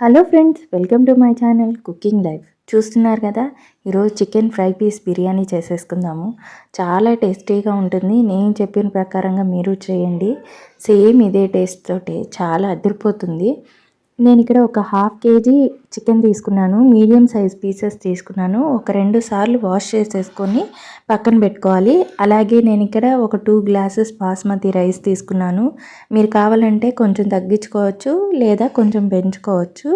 Hello friends welcome to my channel cooking life చూస్తున్నారు కదా? ఈరోజు చికెన్ ఫ్రై పీస్ బిర్యానీ చేసేసుకుందాము. చాలా టేస్టీగా ఉంటుంది. నేను చెప్పిన ప్రకారంగా మీరు చేయండి. సేమ్ ఇదే టేస్ట్ తోటి. చాలా అదిరిపోతుంది. నేను ఇక్కడ ఒక హాఫ్ కేజీ చికెన్ తీసుకున్నాను. మీడియం సైజ్ పీసెస్ తీసుకున్నాను. ఒక రెండు సార్లు వాష్ చేసేసుకొని పక్కన పెట్టుకోవాలి. అలాగే నేను ఇక్కడ ఒక టూ గ్లాసెస్ బాస్మతి రైస్ తీసుకున్నాను. మీరు కావాలంటే కొంచెం తగ్గించుకోవచ్చు లేదా కొంచెం పెంచుకోవచ్చు.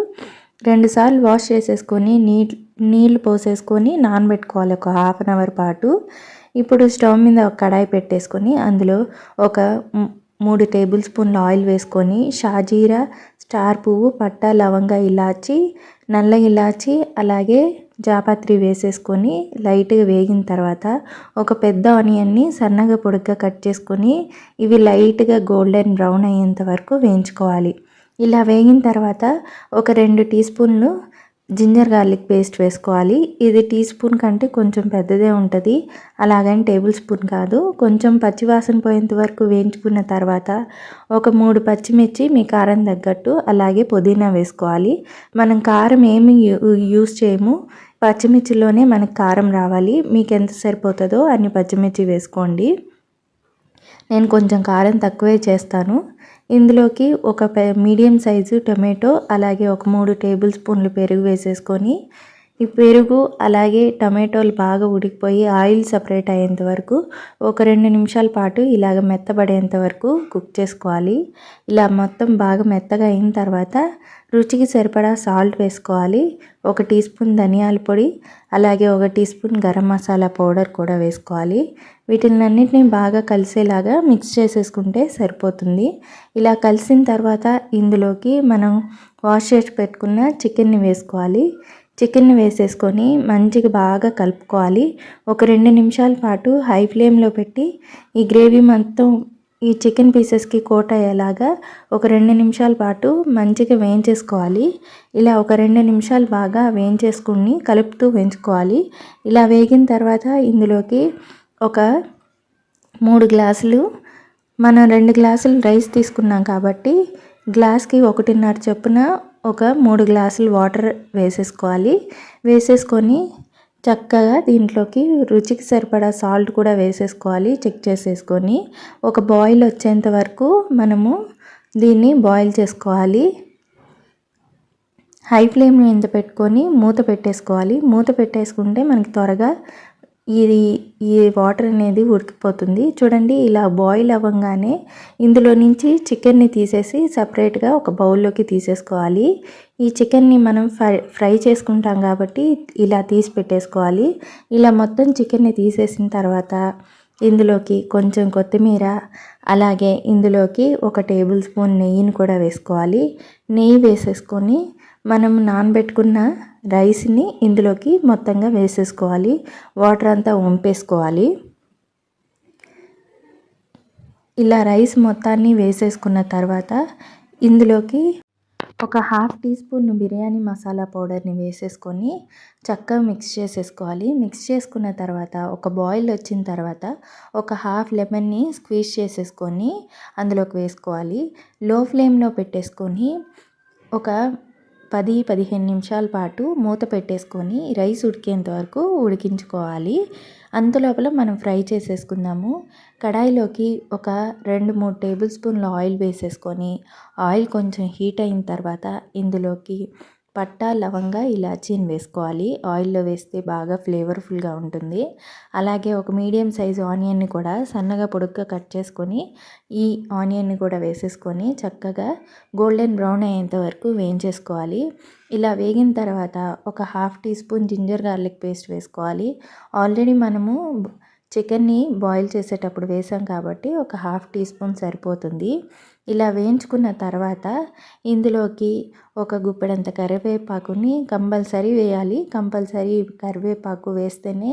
రెండు సార్లు వాష్ చేసేసుకొని నీ నీళ్ళు పోసేసుకొని నానబెట్టుకోవాలి ఒక హాఫ్ అన్ అవర్ పాటు. ఇప్పుడు స్టవ్ మీద ఒక కడాయి పెట్టేసుకొని అందులో ఒక మూడు టేబుల్ స్పూన్ల ఆయిల్ వేసుకొని షాజీరా స్టార్ పువ్వు పట్ట లవంగ ఇలాచి నల్ల ఇలాచి అలాగే జాపత్రి వేసేసుకొని లైట్గా వేగిన తర్వాత ఒక పెద్ద ఆనియన్ని సన్నగా పొడుగ్గా కట్ చేసుకొని ఇవి లైట్గా గోల్డెన్ బ్రౌన్ అయ్యేంత వరకు వేయించుకోవాలి. ఇలా వేగిన తర్వాత ఒక రెండు టీ స్పూన్లు జింజర్ గార్లిక్ పేస్ట్ వేసుకోవాలి. ఇది టీ స్పూన్ కంటే కొంచెం పెద్దదే ఉంటుంది. అలాగని టేబుల్ స్పూన్ కాదు. కొంచెం పచ్చివాసన పోయేంత వరకు వేయించుకున్న తర్వాత ఒక మూడు పచ్చిమిర్చి మీ కారం తగ్గట్టు అలాగే పుదీనా వేసుకోవాలి. మనం కారం ఏమి యూస్ చేయము. పచ్చిమిర్చిలోనే మనకు కారం రావాలి. మీకు ఎంత సరిపోతుందో అన్ని పచ్చిమిర్చి వేసుకోండి. నేను కొంచెం కారం తక్కువే చేస్తాను. ఇందులోకి ఒక మీడియం సైజు టొమాటో అలాగే ఒక మూడు టేబుల్ స్పూన్లు పెరుగు వేసేసుకొని ఈ పెరుగు అలాగే టమాటోలు బాగా ఉడికిపోయి ఆయిల్ సపరేట్ అయ్యేంత వరకు ఒక రెండు నిమిషాల పాటు ఇలాగ మెత్తబడేంత వరకు కుక్ చేసుకోవాలి. ఇలా మొత్తం బాగా మెత్తగా అయిన తర్వాత రుచికి సరిపడా సాల్ట్ వేసుకోవాలి. ఒక టీ స్పూన్ ధనియాల పొడి అలాగే ఒక teaspoon garam masala powder కూడా వేసుకోవాలి. వీటినన్నింటినీ బాగా కలిసేలాగా మిక్స్ చేసేసుకుంటే సరిపోతుంది. ఇలా కలిసిన తర్వాత ఇందులోకి మనం వాష్ చేసి పెట్టుకున్న చికెన్ని వేసుకోవాలి. చికెన్ని వేసేసుకొని మంచిగా బాగా కలుపుకోవాలి. ఒక రెండు నిమిషాల పాటు హై ఫ్లేమ్లో పెట్టి ఈ గ్రేవీ మొత్తం ఈ చికెన్ పీసెస్కి కోట్ అయ్యేలాగా ఒక రెండు నిమిషాల పాటు మంచిగా వేయించేసుకోవాలి. ఇలా ఒక రెండు నిమిషాలు బాగా వేయించేసుకుని కలుపుతూ వేయించుకోవాలి. ఇలా వేగిన తర్వాత ఇందులోకి ఒక మూడు గ్లాసులు మనం రెండు గ్లాసులు రైస్ తీసుకున్నాం కాబట్టి గ్లాస్కి ఒకటిన్నర చొప్పున ఒక మూడు గ్లాసులు వాటర్ వేసేసుకోవాలి. వేసేసుకొని చక్కగా దీంట్లోకి రుచికి సరిపడా సాల్ట్ కూడా వేసేసుకోవాలి చెక్ చేసేసుకొని. ఒక బాయిల్ వచ్చేంత వరకు మనము దీన్ని బాయిల్ చేసుకోవాలి. హై ఫ్లేమ్ మీద పెట్టుకొని మూత పెట్టేసుకోవాలి. మూత పెట్టేసుకుంటే మనకి త్వరగా ఇది ఈ వాటర్ అనేది ఉడికిపోతుంది. చూడండి ఇలా బాయిల్ అవ్వగానే ఇందులో నుంచి చికెన్ని తీసేసి సపరేట్గా ఒక బౌల్లోకి తీసేసుకోవాలి. ఈ చికెన్ని మనం ఫ్రై ఫ్రై చేసుకుంటాం కాబట్టి ఇలా తీసి పెట్టేసుకోవాలి. ఇలా మొత్తం చికెన్ని తీసేసిన తర్వాత ఇందులోకి కొంచెం కొత్తిమీర అలాగే ఇందులోకి ఒక టేబుల్ స్పూన్ నెయ్యిని కూడా వేసుకోవాలి. నెయ్యి వేసేసుకొని మనం నానబెట్టుకున్న రైస్ని ఇందులోకి మొత్తంగా వేసేసుకోవాలి. వాటర్ అంతా వంపేసుకోవాలి. ఇలా రైస్ మొత్తాన్ని వేసేసుకున్న తర్వాత ఇందులోకి ఒక half teaspoon biryani masala పౌడర్ని వేసేసుకొని చక్కగా మిక్స్ చేసేసుకోవాలి. మిక్స్ చేసుకున్న తర్వాత ఒక బాయిల్ వచ్చిన తర్వాత ఒక హాఫ్ లెమన్ని స్క్వీజ్ చేసేసుకొని అందులోకి వేసుకోవాలి. లో ఫ్లేమ్లో పెట్టేసుకొని ఒక పది పదిహేను నిమిషాల పాటు మూత పెట్టేసుకొని రైస్ ఉడికేంత వరకు ఉడికించుకోవాలి. అంతలోపల మనం ఫ్రై చేసేసుకుందాము. కడాయిలోకి ఒక రెండు మూడు టేబుల్ స్పూన్ల ఆయిల్ వేసేసుకొని ఆయిల్ కొంచెం హీట్ అయిన తర్వాత ఇందులోకి పట్టా లవంగ ఇలాచీని వేసుకోవాలి. ఆయిల్లో వేస్తే బాగా ఫ్లేవర్ఫుల్గా ఉంటుంది. అలాగే ఒక మీడియం సైజు ఆనియన్ని కూడా సన్నగా పొడుగ్గా కట్ చేసుకొని ఈ ఆనియన్ని కూడా వేసేసుకొని చక్కగా గోల్డెన్ బ్రౌన్ అయ్యేంత వరకు వేయించేసుకోవాలి. ఇలా వేగిన తర్వాత ఒక half teaspoon ginger garlic paste వేసుకోవాలి. ఆల్రెడీ మనము చికెన్ని బాయిల్ చేసేటప్పుడు వేసాం కాబట్టి ఒక హాఫ్ టీ స్పూన్ సరిపోతుంది. ఇలా వేయించుకున్న తర్వాత ఇందులోకి ఒక గుప్పెడంత కరివేపాకుని కంపల్సరీ వేయాలి. కంపల్సరీ కరివేపాకు వేస్తేనే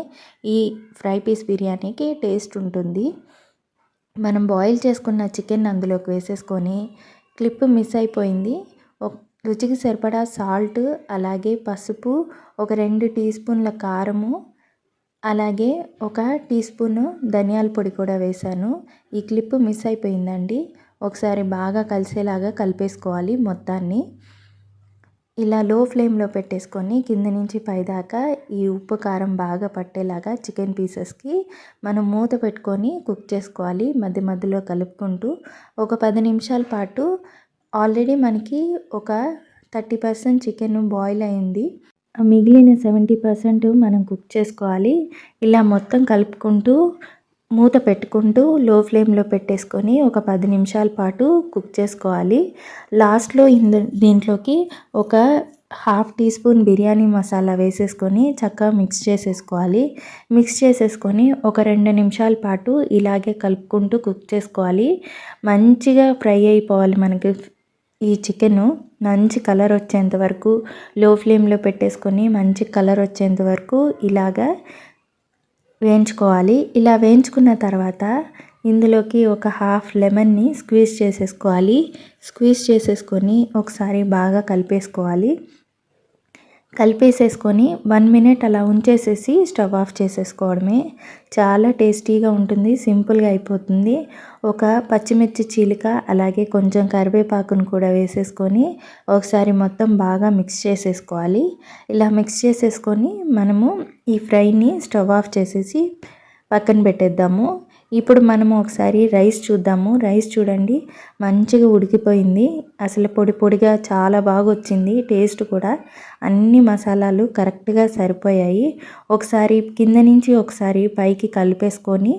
ఈ ఫ్రై పీస్ బిర్యానీకి టేస్ట్ ఉంటుంది. మనం బాయిల్ చేసుకున్న చికెన్ అందులోకి వేసేసుకొని క్లిప్ మిస్ అయిపోయింది. రుచికి సరిపడా సాల్ట్ అలాగే పసుపు ఒక రెండు టీ స్పూన్ల కారము అలాగే ఒక టీ స్పూను ధనియాల పొడి కూడా వేశాను. ఈ క్లిప్ మిస్ అయిపోయిందండి. ఒకసారి బాగా కలిసేలాగా కలిపేసుకోవాలి మొత్తాన్ని. ఇలా లో ఫ్లేమ్లో పెట్టేసుకొని కింద నుంచి పైదాకా ఈ ఉప్పు కారం బాగా పట్టేలాగా చికెన్ పీసెస్కి మనం మూత పెట్టుకొని కుక్ చేసుకోవాలి మధ్య మధ్యలో కలుపుకుంటూ ఒక పది నిమిషాల పాటు. ఆల్రెడీ మనకి ఒక థర్టీ పర్సెంట్ చికెన్ బాయిల్ అయింది. మిగిలిన సెవెంటీ పర్సెంట్ మనం కుక్ చేసుకోవాలి. ఇలా మొత్తం కలుపుకుంటూ మూత పెట్టుకుంటూ లో ఫ్లేమ్లో పెట్టేసుకొని ఒక పది నిమిషాల పాటు కుక్ చేసుకోవాలి. లాస్ట్లో ఇందు దీంట్లోకి ఒక half teaspoon biryani masala వేసేసుకొని చక్కగా మిక్స్ చేసేసుకోవాలి. మిక్స్ చేసేసుకొని ఒక రెండు నిమిషాల పాటు ఇలాగే కలుపుకుంటూ కుక్ చేసుకోవాలి. మంచిగా ఫ్రై అయిపోవాలి మనకి ఈ చికెను. మంచి కలర్ వచ్చేంత వరకు లో ఫ్లేమ్లో పెట్టేసుకొని మంచి కలర్ వచ్చేంత వరకు ఇలాగా వేయించుకోవాలి. ఇలా వేయించుకున్న తర్వాత ఇందులోకి ఒక హాఫ్ లెమన్ని స్క్వీజ్ చేసేసుకోవాలి. స్క్వీజ్ చేసేసుకొని ఒకసారి బాగా కలిపేసుకోవాలి. కలిపేసేసుకొని వన్ మినిట్ అలా ఉంచేసేసి స్టవ్ ఆఫ్ చేసేసుకోవడమే. చాలా టేస్టీగా ఉంటుంది సింపుల్గా అయిపోతుంది. ఒక పచ్చిమిర్చి చీలిక అలాగే కొంచెం కరివేపాకును కూడా వేసేసుకొని ఒకసారి మొత్తం బాగా మిక్స్ చేసేసుకోవాలి. ఇలా మిక్స్ చేసేసుకొని మనము ఈ ఫ్రైని స్టవ్ ఆఫ్ చేసేసి పక్కన పెట్టేద్దాము. ఇప్పుడు మనము ఒకసారి రైస్ చూద్దాము. రైస్ చూడండి. మంచిగా ఉడికిపోయింది. అసలు పొడి పొడిగా చాలా బాగా వచ్చింది టేస్ట్ కూడా అన్ని మసాలాలు కరెక్ట్గా సరిపోయాయి. ఒకసారి కింద నుంచి ఒకసారి పైకి కలిపేసుకొని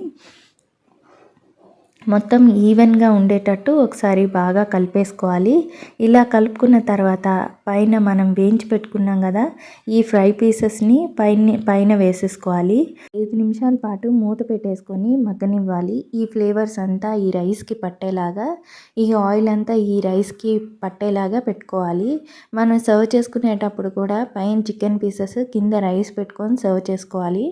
మొత్తం ఈవెన్గా ఉండేటట్టు ఒకసారి బాగా కలిపేసుకోవాలి. ఇలా కలుపుకున్న తర్వాత పైన మనం వేయించి పెట్టుకున్నాం కదా ఈ ఫ్రై పీసెస్ని పైన పైన వేసేసుకోవాలి. ఐదు నిమిషాల పాటు మూత పెట్టేసుకొని మగ్గనివ్వాలి. ఈ ఫ్లేవర్స్ అంతా ఈ రైస్కి పట్టేలాగా ఈ ఆయిల్ అంతా ఈ రైస్కి పట్టేలాగా పెట్టుకోవాలి. మనం సర్వ్ చేసుకునేటప్పుడు కూడా పైన చికెన్ పీసెస్ కింద రైస్ పెట్టుకొని సర్వ్ చేసుకోవాలి.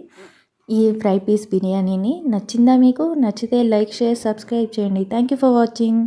ఈ ఫ్రై పీస్ బిర్యానీని నచ్చిందా మీకు? నచ్చితే లైక్ షేర్ సబ్స్క్రైబ్ చేయండి. Thank you for watching